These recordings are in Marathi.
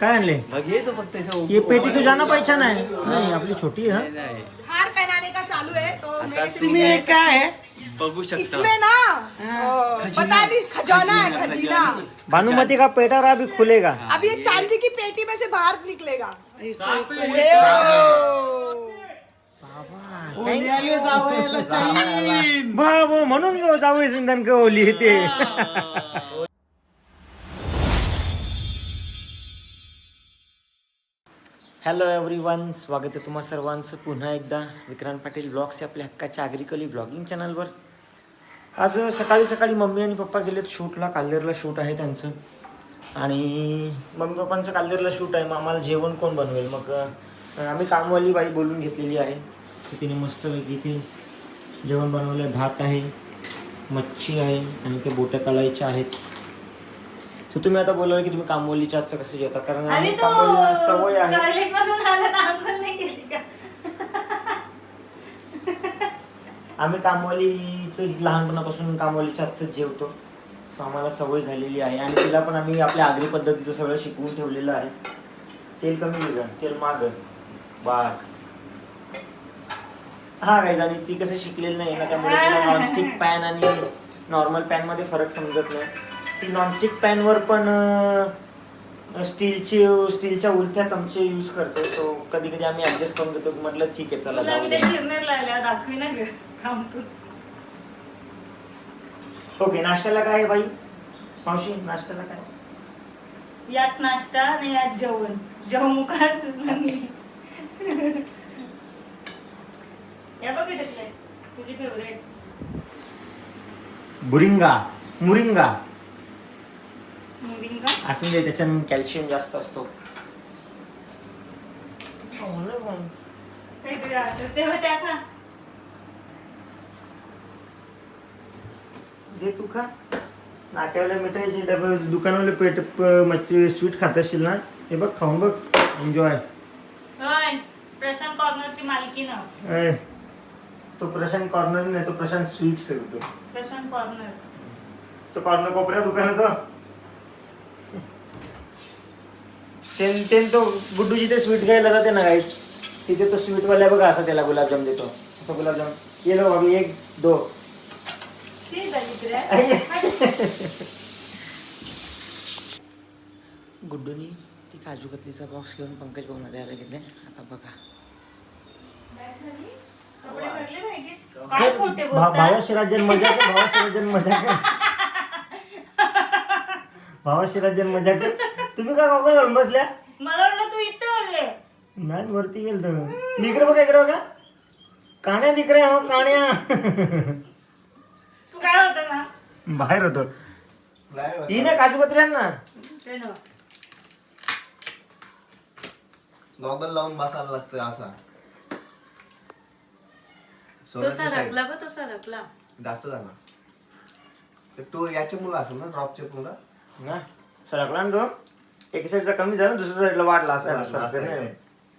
काय आणले? मग ये तो फक्त इथं ये पेटी तुझ्या ना पहचान आहे नाही. आपली छोटी आहे नाही, नाही. हार पहनाने का चालू है तो आता next तुम्ही है। काय आहे? बघू शकता. इसमें ना? ओ, बता दी खजाना है खजीना भानुमती का पेटा रहा अभी खुलेगा? अब ये चांदी की पेटी में से बाहर निकलेगा। बाबा म्हणून जाऊ सिंधन का ओली ते हॅलो एव्हरी वन स्वागत आहे तुम्हा सर्वांचं. पुन्हा एकदा विक्रांत पाटील ब्लॉग्स आपल्या हक्काच्या आग्रिकली ब्लॉगिंग चॅनलवर आज सकाळी सकाळी मम्मी आणि पप्पा गेलेत शूटला. काल्देरला शूट आहे त्यांचं. आणि मम्मी पप्पांचं काल्देरला शूट आहे. मग आम्हाला जेवण कोण बनवेल? मग आम्ही कामवाली बाई बोलून घेतलेली आहे. तिने मस्तपैकी इथे जेवण बनवलं आहे भात आहे मच्छी आहे आणि ते बोट्या तलायच्या आहेत. तर तुम्ही आता बोलाल की तुम्ही कामवालीच्या आजचं कसं जेवता? कारण अरे आम्ही तो सवय आहे. टॉयलेट मधून आला तर आंघोळ नाही केली का? आम्ही कामवालीचं लहानपणापासून कामवालीच्या हातचं जेवतो. सो आम्हाला सवय झालेली आहे. आणि तिला पण आम्ही आपल्या आगरी पद्धतीचं सगळं शिकवून ठेवलेलं आहे. तेल कमी वेगळं तेल माग. बास. हा काय आणि ती कसं शिकलेली नाही ना त्यामुळे तिला नॉनस्टिक पॅन आणि नॉर्मल पॅनमध्ये फरक समजत नाही. ती नॉनस्टिक पॅनवर पण स्टीलची स्टीलच्या उलट्या चमचे यूज करते सो कधी कधी आम्ही ऍडजस्ट करून देतो म्हटलं ठीक आहे चला जाऊ दे. दाखवी ना ओके नाश्त्याला काय आहे बाई? मावशी नाश्त्याला काय? याच नाश्ता आणि याच जेवण. जेवमुखाच नाही या बघ टाकलंय तुझी फेवरेट बुरिंगा मुरिंगा. मुरिंगा असं दे त्याच्यात कॅल्शियम जास्त असतो. दे तू खा. नाक्यावाल्या मिठाईचे डबे दुकानवाले पेट प- मच्छी स्वीट खात असशील ना हे बघ खाऊन बघ. एन्जॉय होय प्रशांत कॉर्नरची मालकी ना. तो प्रशांत कॉर्नर नाही तो प्रशांत स्वीट्स आहे तो. प्रशांत कॉर्नर. तो कॉर्नर कोपऱ्या दुकान आहे तो ते गुड्डू जिथे स्वीट घ्यायला जाते ना गाईड तिथे तो स्वीटवाल्या बघा असा त्याला गुलाबजाम देतो. असं गुलाबजाम. ये लो अभी एक दो. गुड्डूनी ती काजू कतलीचा बॉक्स घेऊन पंकज भाऊना द्यायला गेले. आता बघा. कपडे भरले नाही की? काय खोटे भा- बोलतात भावाशिराजन मजा कर भावाशिराजन मजा कर. भावाशिराजन मजा कर. तुम्ही काय गॉगल घालून बसल्या? मला वाटलं तू इथं आले नाही वरती गेल तर इकडे बघा इकडे बघा. काण्या दिकरे हो काण्या. तू काय होतं ना बाहेर होतो. ही ना काजू कतऱ्या ना. ते ना. गॉगल लावून बसायला लागतं असा. तो सोन्याची size. सरकला बघ तो सरकला जास्त झाला. तर तो याचे मुलं असेल ना ड्रॉपचे मुलं? ना सरकला ना तो. एक साईडचा कमी झाला दुसऱ्या साईडला वाढला असं वाढला, असं नाही.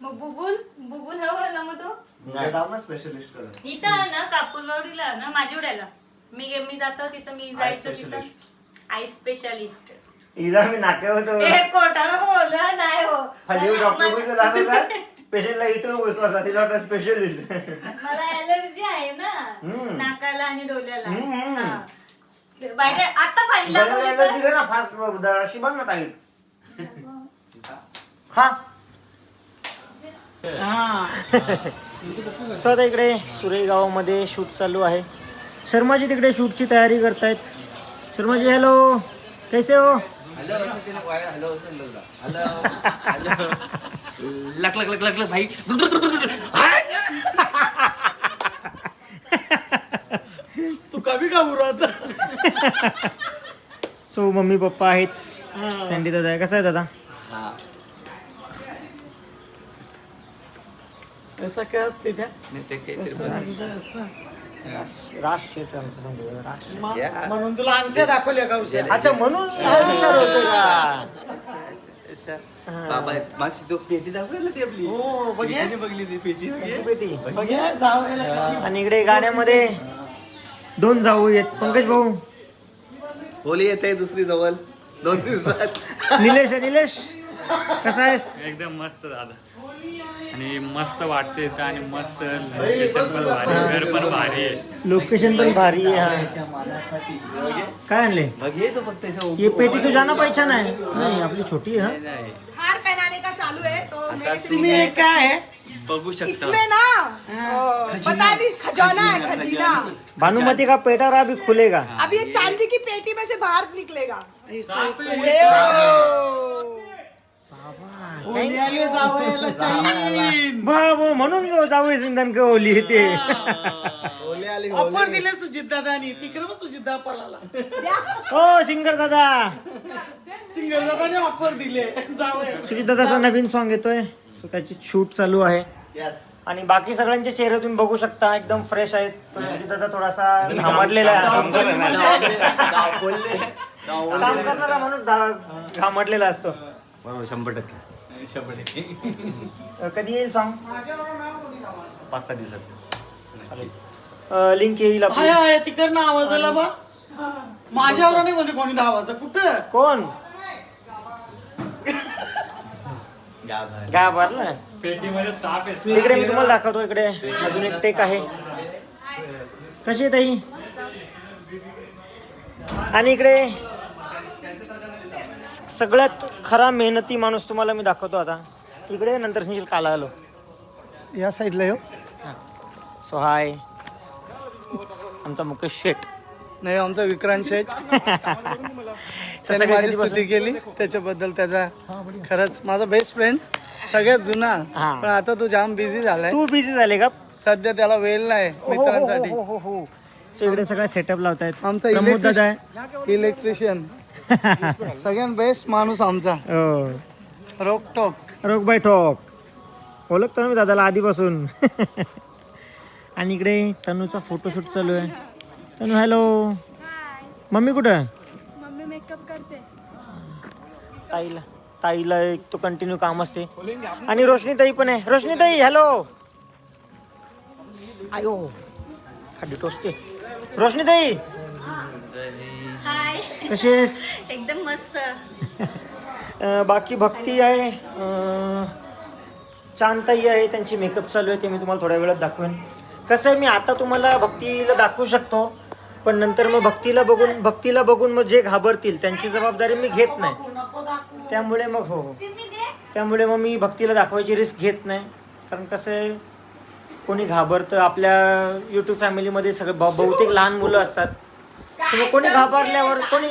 मग बुबुल बुबुल हवा आला मग तो नाही. ना स्पेशलिस्ट करत इथं आहे ना कापूरवाडीला ना माझ्यावड्याला मी मी जातो तिथं मी जायचो तिथं. आय स्पेशालिस्ट हिला मी नाक्यावर होतो हे कोटाला बोलला नाही हो खाली मला- डॉक्टर मला- बघितलं जात पेशंटला बसलो तिला वाटतं स्पेशलिस्ट मला अलर्जी आहे ना हम्म. नाकाला आणि डोल्याला हम्म. हा. बाहेर आता पाहिलं बघितलं? ना फास्ट अशी बघ ना टाईट खा. सो आता इकडे सुरे गावामध्ये शूट चालू आहे. शर्माजी तिकडे शूटची तयारी करतायत. शर्माजी हॅलो कैसे हो? लक लक लक लक लक भाई. तू कमी का उराचा सो मम्मी पप्पा आहेत. सँडी दादा आहे. कसा आहे दादा? असं काय असते त्या नाही ते काहीतरी बनवलं. राज शेट आमचं सांगतो, राज. या. म्हणून तुला अंगठ्या दाखवल्या का हुशार अच्छा म्हणून हा विचार होतो का अच्छा. बाबा मागची तो पेटी दाखवायला ती आपली हो, बघ हे. पेटीने बघली ती पेटी. त्याची पेटी बघ जावयाला आणि इकडे गाण्यामध्ये दोन जाऊ आहेत पंकज भाऊ होली येते दुसरी जवळ दोन दिवसात निलेश आहे, निलेश कसा आहेस? एकदम मस्त दादा. आणि मस्त वाटते इथं आणि मस्त लोकेशन पण भारी घर पण भारी आहे. लोकेशन पण भारी आहे हा. काय आणले? मग ये तो फक्त इथं ये पेटी तो जाना पहचान है नहीं आपली छोटी है. नाही. हार पहनाने का चालू है तो इसमें एक काय है बघू शकता. इसमें ना? ओ, पता नहीं खजाना है खजीना भानुमती का पेटारा भी खुलेगा? अब ये चांदी की पेटी में से बाहर निकलेगा। बाबो म्हणून जाऊ सिंधन का ओली ते ऑफर दिले सुजित दादानी तिकडे मग सुजित दादा पळाला ओ सिंगर दादा. सिंगर दादाने ऑफर दिले. सुजित दादाचा नवीन सॉन्ग येतोय. सो त्याची शूट चालू आहे. आणि बाकी सगळ्यांचे चेहरे तुम्ही बघू शकता. एकदम फ्रेश आहेत. पण सुजित दादा थोडासा घामटलेला आहे. काम करणारा माणूस घामटलेला असतो. बरोबर शंभर टक्के. शंभर टक्के कधी येईल सॉन्ग पाच सहा दिवसात लिंक येईल आपली. हाय हाय तिकडनं आवाज आला बा. माझ्यावर नाही मध्ये कोणी आवाज कुठं? कोण? बाहेर. काय भरलं पेटीमध्ये साफ आहे. इकडे मी तुम्हाला दाखवतो इकडे. अजून एक टेक आहे. कशी आहे ताई? आणि इकडे सगळ्यात खरा मेहनती माणूस तुम्हाला मी दाखवतो आता. इकडे नंतर सांगशील काला आलो. या साईडला येऊ? सो हाय आमचा मुकेश शेट नाही आमचा विक्रांत शेठ. त्याने सगळे माझी कधीपासून- स्तुती केली. त्याच्याबद्दल त्याचा खरंच माझा बेस्ट फ्रेंड सगळ्यात जुना. हा. पण आता तो जाम बिझी झालाय. तू बिझी झाले का? सध्या त्याला वेळ नाही मित्रांसाठी. हो, हो, हो. इकडे सगळा सेटअप लावतायत. आमचा प्रमोद दादा आहे. इलेक्ट्रिशियन सगळ्यात बेस्ट माणूस आमचा. हो. रोकटोक रोग बाय ठोक. ओळखतो ना मी दादाला आधीपासून. आणि इकडे तनूचा फोटोशूट चालू आहे. तनू हॅलो मम्मी कुठं? मम्मी मेकअप करते. ताईला ताईला एक तो कंटिन्यू काम असते. आणि रोशनी ताई पण आहे. रोशनी ताई हॅलो आयो. खाली टोचते. रोशनी ताई आहेस एकदम मस्त. बाकी भक्ती आहे. शांताई आहे त्यांची मेकअप चालू आहे ते मी तुम्हाला थोड्या वेळात दाखवेन. कसं आहे मी आता तुम्हाला भक्तीला दाखवू शकतो पण नंतर मग भक्तीला बघून भक्तीला बघून मग जे घाबरतील त्यांची जबाबदारी मी घेत नाही. त्यामुळे मग हो हो. त्यामुळे मग मी भक्तीला दाखवायची रिस्क घेत नाही. कारण कसं आहे कोणी घाबरतं आपल्या यूट्यूब फॅमिलीमध्ये सगळं बहुतेक लहान मुलं असतात. कोणी घाबरल्यावर कोणी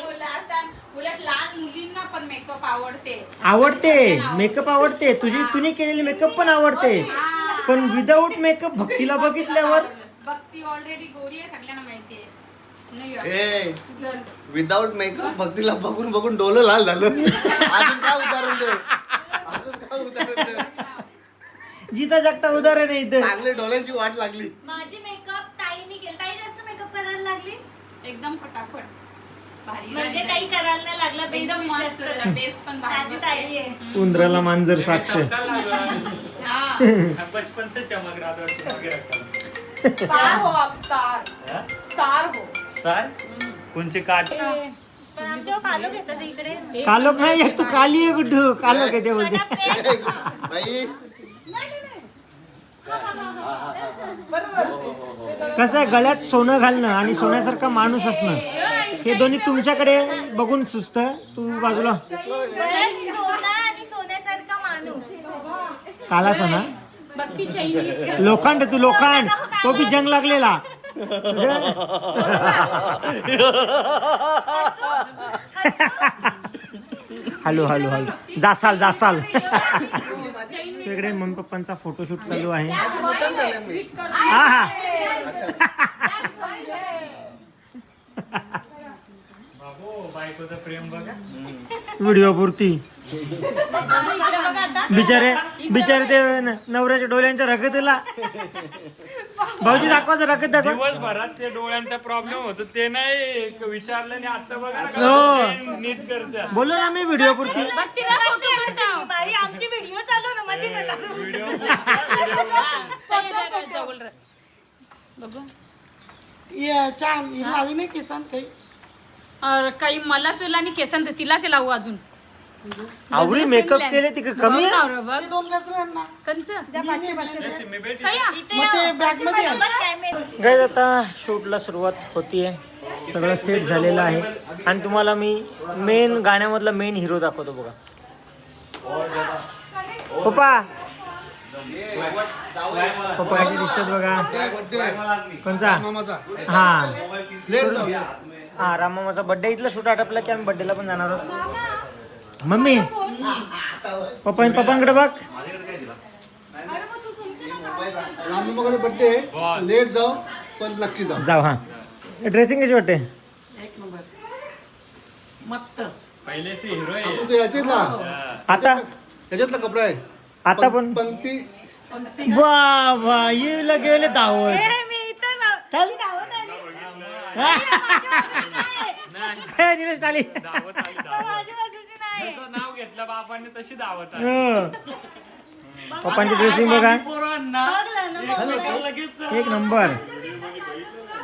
उलट लहान मुलींना पण मेकअप आवडते. आवडते. मेकअप आवडते. तुझी तुने केलेली मेकअप पण आवडते. पण विदाऊट मेकअप भक्तीला बघितल्यावर भक्ती ऑलरेडी गोरी आहे सगळ्यांना माहितीये. नाही का? ए विदाऊट मेकअप भक्तीला बघून बघून डोलं लाल झालं. अजून काय उदाहरण दे? अजून काय उदाहरण दे? जिता जागता उदाहरण आहे इथं. चांगले डोळ्यांची वाट लागली. माझी मेकअप ताईने केलं ताई जास्त मेकअप करायला लागली एकदम फटाफट भारी म्हणजे काही. करायला नाही लागला एकदम मस्त जास्त. बेस पण भारी माझी बसते. ताई आहे. उंदराला मांजर साक्ष. हा. बचपन से चमक रहा था चमक रखा स्टार हो आप स्टार स्टार हो. स्टार कोणचे काट? पण आमच्यावर कालो घेतात इकडे. कालोक नाही तू काली आहे गुड्डू कालोक आहे ते बोलते. सोना प्रेम. बाई. कसं आहे गळ्यात सोनं घालणं आणि सोन्यासारखा माणूस असणं हे दोन्ही तुमच्याकडे बघून सुचत? तू बाजूला. काला सोना. लोखंड तू लोखंड. तो बी जंग लागलेला. Hello hello hello. जासाल जासाल. So इकडे मम्मी पप्पांचा फोटोशूट चालू आहे. हा हा. व्हिडिओ पुरती. बिचारे बिचारे ते न- नवऱ्याच्या डोळ्यांच्या रगतीला भाऊजी दाखवायचं रगत दाखवा दिवसभरात ते डोळ्यांचा प्रॉब्लेम होतो ते नाही विचारलं आणि आता बघा ना हो. कसं नीट करतात बोललो ना मी व्हिडिओ पुरती. बाई आमची व्हिडिओ चालू ना मध्ये. व्हिडिओ. बघू ये छान ही लावी नाही केसान काही और काही मला चुला आणि केसन तिला के लावू अजून आवरी मेकअप केले ती कमी आहे? नवरा बघ. ते दोन गजरे आण ना. कंच सिम्मी कया? मग ते बॅगमध्ये आण. गाईज आता शूटला सुरुवात होतीये. सगळं सेट झालेलं आहे. आणि तुम्हाला मी मेन गाण्यामधला मेन हिरो दाखवतो बघा. पप्पा. दिसतात बघा. मामाचा. हा. लेट हा रामामाचा बर्थडे इथला शूट आटपला की आम्ही बर्थडेला पण जाणार आहोत. मम्मी पप्पा पप्पांकडे बघ. रामाकडे बड्डे लेट जाऊ पण लक्षी जाऊ जाऊ हा. ड्रेसिंग कशी वाटते? एक नंबर. मस्त. पहिले से हिरो आहे. आपण तो याच्यातला. आता? याच्यातला कपडा आहे. आता पण पण ती वा वा ये गेले दावत. मी इथं जाऊ- चल. धावत आली. हे, निलेश आली दावत आली दावत माझ्या बाजूची नाही. जसं नाव घेतलं बाबांनी तशी दावत आली. हं. पप्पांची ड्रेसिंग बघा. पोरांना. बघलं ना, बघ. लगेच. एक नंबर.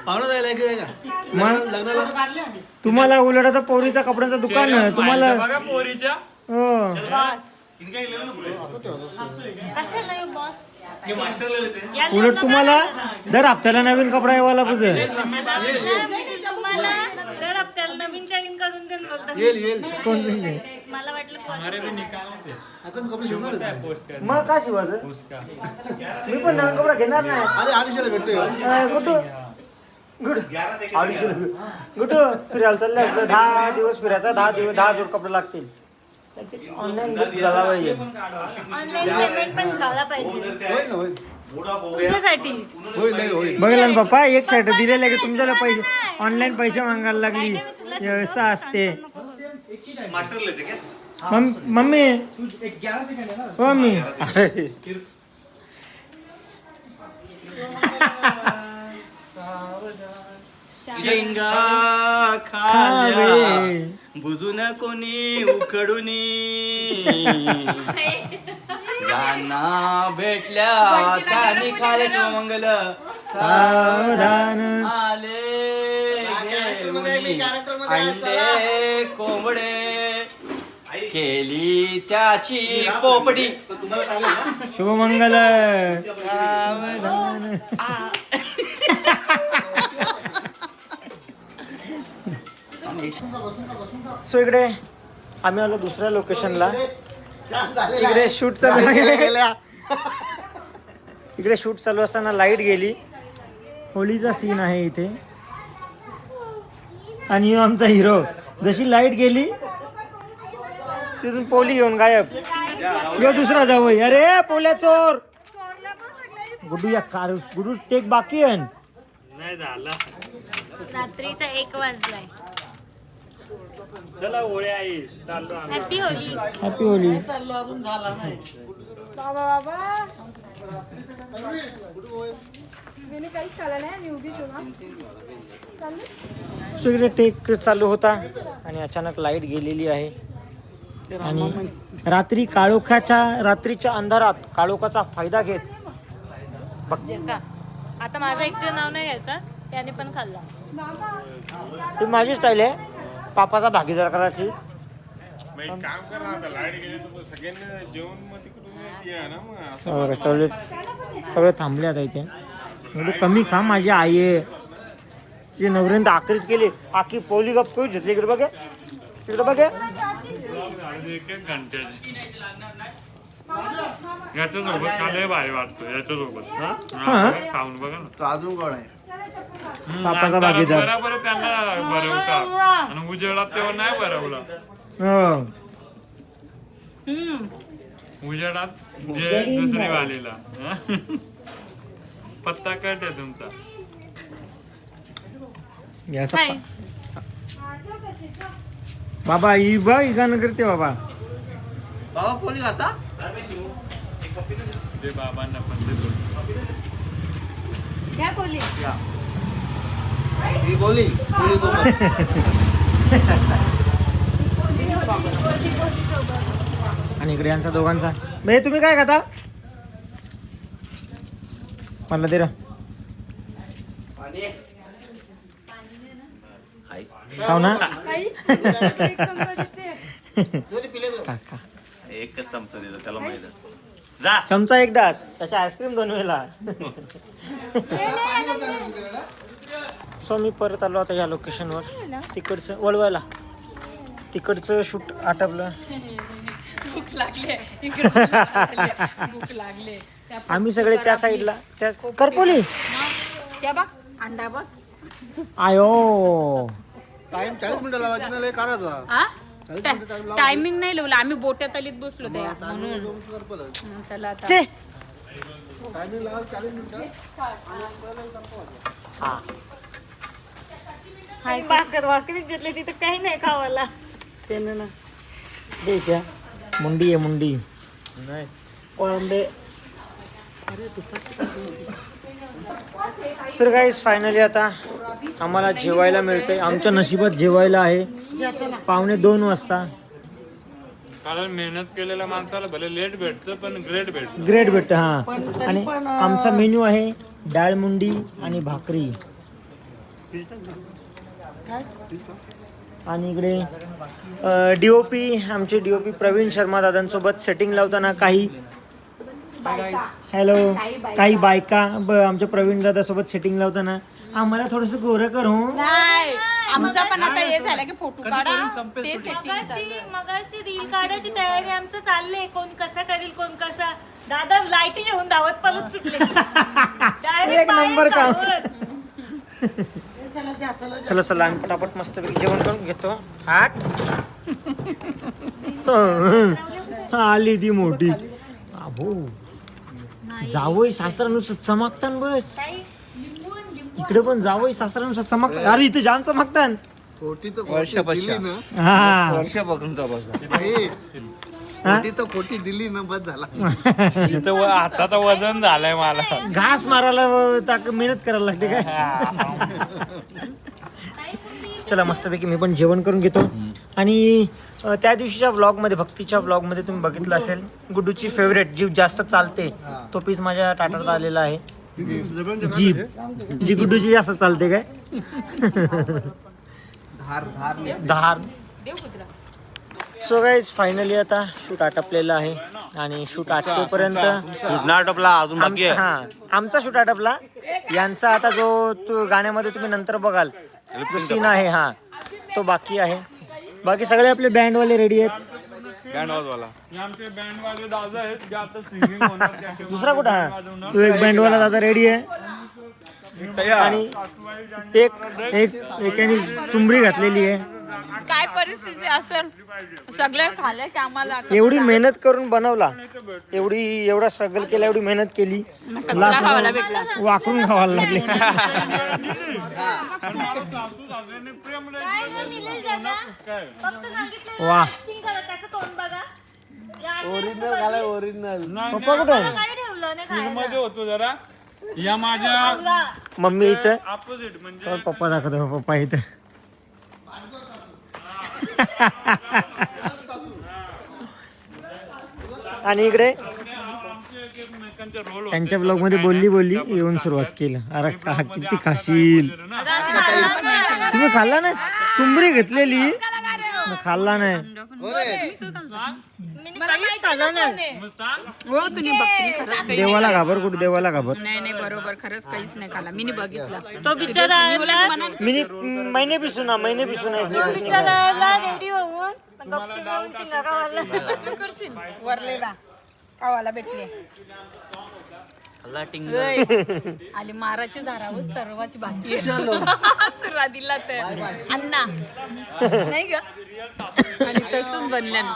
पाहुणं जायला आहे की काय का मग लग्नाला? काढले आम्ही तुम्हाला उलट आता पोरीचा कपड्याचं दुकान आहे तुम्हाला बघा पोरीच्या. हो. कशाला उलट तुम्हाला. दर हप्त्याला नवीन कपडा यावाला पाहिजे. तुम्हाला दर हप्त्याला नवीन चॅलेंज करून देऊन बोलतात. येईल येईल. कोण सांगते? मला वाटलं possible. अरे भी निकाल ते आता मी कपडे शिवणारच नाही. पोस्ट कर मग का शिवायचं उसका मी पण नवीन कपडा घेणार नाही. अरे अडीचशेला भेटतोय. अं, गुड्डू गुड गुड्डू फिरायला चाललं असलं दहा दिवस फिरायचा दहा दिवस दहा जोड कपडे लागतील. ऑनलाईन बुक झाला पाहिजे ऑनलाईन पेमेंट पण झाला पाहिजे. होईल ना होईल. तुझ्यासाठी. होईल नाही होईल. बघला ना पप्पा एक साईड दिलेलं की तुमच्याला पैसे? ऑनलाईन पैसे मागायला लागली. व्यवस्था असते. मम- मम्मी. हो मम्मी. शेंगा खावे. बुजून कोणी उखडून. ज्यांना भेटल्या त्यांनी खाले शिवमंगल सावधान. आले अंडे कोंबडे. केली त्याची पोपडी शुभमंगल. सावधान. सो इकडे आम्ही आलो दुसऱ्या लोकेशनला इकडे शूट चालू इकडे शूट चालू असताना लाइट गेली. होळीचा सीन आहे इथे. आणि आमचा हिरो जशी लाइट गेली तिथून पोली घेऊन गायब. ह्यो दुसरा जावई अरे पोल्या चोर! गुडू या कार गुडू टेक बाकी आहे. नाही झाला. रात्रीचा एक वाजलाय. चला ओळे आई चाललो आम्ही. हॅपी होली हॅपी होली चाललो अजून झाला नाही. सो इकडे टेक चालू. होता आणि अचानक लाइट गेलेली आहे. आणि रात्री काळोखाच्या रात्रीच्या अंधारात काळोखाचा फायदा घेत बघ. जे का? आता माझं एकटं नाव नाही घ्यायचं. त्याने पण खाल्ला. ही माझी स्टाईल आहे. पापाचा भागीदार करायची. काम कर ना आता लाइट गेली तर सगळ्यांना जेवण मग तिकडून ये ना मग असं हो सगळे सगळे थांबले आता इथे. म्हणजे कमी खा माझी आई आहे. ती नवऱ्यानं तर आखरीत केली. आखी पोली गप करू घेतली इकडे बघे. इकडे बघे. एक एक घंट्याचे याच्या सोबत खाले भारी वाटतो याच्या सोबत हा. खाऊन बघा ना. तो अजून गोड आहे. अंधारात भागीदार. बरोबर त्यांना भरवता. आणि उजेडात तेव्हा नाही भरवला. हो. उजेडात जे दुसरी वालीला. पत्ता कट आहे तुमचा. बाबा ही बघ ही गाणं करते बाबा बाबा कोणी खाता ते बाबांना पण देतो. घ्या ही बोली कोळी कोमल आणि इकडे यांचा दोघांचा. बे तुम्ही काय खाता? मला दे रे. खाऊ ना. काका. एकच चमचा देतो त्याला माहीत. जा. चमचा एकदाच. त्याच्या आईस्क्रीम दोन वेळेला सो मी परत आलो आता या लोकेशनवर तिकडचं वळवायला. तिकडचं शूट आटपलं. भूक लागले भूक आम्ही सगळे त्या साईडला त्या करपोली! त्या बघ अंडा बघ. आयो! टाइम चाळीस मिनिटं लावायची लय करायचा हा टायमिंग नाही लावलं. आम्ही बोट्यात आलीत बसलो त्या म्हणून. चला टायमिंग लावा चाळीस मिनिटं भाकर भाकरी घेतली तिथं काही नाही खावाला त्यानं ना ना द्यायच्या मुंडी आहे मुंडी नाही कोळंबे तर काहीच फायनली आता आम्हाला जेवायला मिळतंय. आमच्या नशिबात जेवायला आहे. पावणे दोन वाजता. कारण मेहनत केलेल्या माणसाला भले लेट भेटतं पण ग्रेट भेटतं. ग्रेट भेटतं हा. आणि आमचा मेन्यू आहे डाळ मुंडी आणि भाकरी. आणि इकडे डीओपी आमचे डीओपी प्रवीण शर्मा दादांसोबत सेटिंग लावताना काही हॅलो काही बायका. ब आमच्या प्रवीण दादासोबत सेटिंग लावताना आम्हाला थोडस गोरं कर. नाही आमचा पण आता हे झालं की फोटो काढा. ते सेटिंग मगाशी रील काढायची तयारी आमचं चाललंय. कोण कसा करील कोण कसा? दादा लाईटी घेऊन धावत पलत सुटले. एक नंबर काम. चला चला आम्ही पटापट मस्त जेवण करून घेतो. आठ. आली ती मोठी. अबो जावई सासरानुसार चमकतान बस. इकडे पण जावई सासरानुसार चमकतात. अरे इथे जाम चमकतान खोटी तर खोटी वर्षापेक्षा. दिली ना. हा. वर्षापासून तपास बाई, खोटी तर खोटी दिली ना बस झाला. इथं व- आताचं वजन झालंय मला. घास मारायला ताक मेहनत करायला लागते काय? चला मस्तपैकी मी पण जेवण करून घेतो. आणि अ, त्या दिवशीच्या व्लॉगमध्ये भक्तीच्या व्लॉगमध्ये तुम्ही बघितलं असेल गुड्डूची फेवरेट जीव जास्त चालते तो पीस माझ्या टाटात आलेला आहे. जीप जी गुड्डूची जास्त चालते काय? धार धार कुत्रा. सो गाईज फायनली आता शूट आटपलेला आहे. आणि शूट आटोपर्यंत नाटपला अजून बाकी आहे. हा आमचा शूट आटपला. यांचा आता जो तो गाण्यामध्ये तुम्ही नंतर बघाल सीन आहे हा तो बाकी आहे. बाकी सगळे आपले बँडवाले रेडी आहेत. हे आमचे बँडवाले दादा आहेत जे आता सिंगिंग होणार त्याचे दुसरा कुठं हा तो एक बँडवाला दादा रेडी आहे. आणि एक एक एकाने चुंबडी घातलेली आहे. काय परिस्थिती असेल? सगळे खाल्ले की आम्हाला एवढी मेहनत करून बनवला. एवढी एवढा स्ट्रगल केला एवढी मेहनत केली. खावायला भेटला. लास्ट वाकून खावायला लागले. काय गं निलेश दादा? फक्त सांगितलं वा. Acting करा, त्याचं तोंड बघा या ओरिजिनल घालाय ओरिजिनल पप्पा कुठे आहे? काय ठेवलं नाही खायला. मध्ये होतो जरा. या माझ्या. मम्मी इथं. ऑपोजिट म्हणजे पप्पा दाखवतो पप्पा इथं. आणि इकडे? त्यांच्या ब्लॉगमध्ये बोलली बोलली येऊन सुरुवात केलं. अरे का किती खाशील. तुम्ही खाल्ला नाही चुंबरी घेतलेली. मी खाल्लं नाही. हो तुम्ही बघ तुम्ही खरंच काही देवाला घाबर कुठे देवाला घाबर? नाही नाही बरोबर खरंच काहीच नाही खाल्ला. मी बघितला. तो बिचारा आला. मिनी महिने पिसू ना महिने पिसू ना तो बिचारा आला रेडी होऊन गपचूप येऊन शिंगा खावायला. काय करशील वरलेला. खावाला भेटले. आली माराची झारावर सर्वाची बाकी सुरुवातीला तर. अण्णा. नाही ग. आणि तसंच बनलं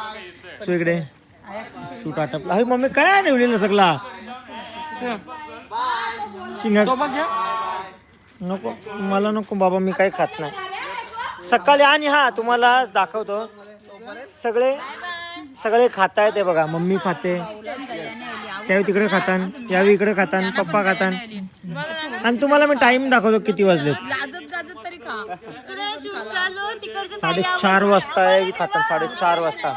सो इकडे. शूट आटपला. अरे मम्मी काय ठेवलेलं सगळा? शिंगा नको. मला नको बाबा मी काही खात नाही. सकाळी आणि हा तुम्हाला आज दाखवतो. सगळे सगळे खात आहेत बघा मम्मी खाते. त्यावेळी तिकडे खातान यावेळी इकडे खातान पप्पा खातान. आणि तुम्हाला मी टाइम दाखवतो किती वाजलेत. गाजत गाजत तरी खा. इकडे shoot चालू तिकडचं साडेचार वाजता आहे खातान साडेचार वाजता.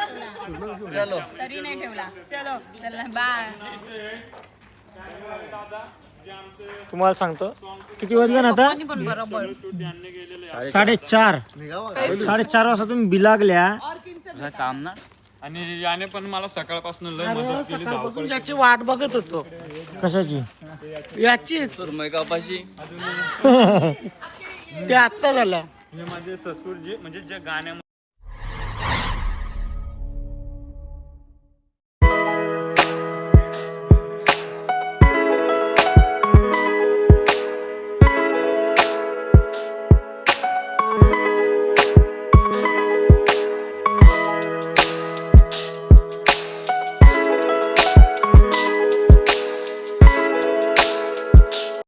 तरी नाही ठेवला. चलो. तुम्हाला सांगतो किती वाजले ना आता? आणि पण बरोबर. साडेचार साडेचार वाजता तुम्ही बिलागल्या. काम ना? आणि याने पण मला सकाळपासून लय मदत केली सकाळपासून ज्याची वाट बघत होतो. कशाची? याची. सुरमई कापाशी. ते आत्ता झालं. हे माझे ससूर जे म्हणजे जे गाण्या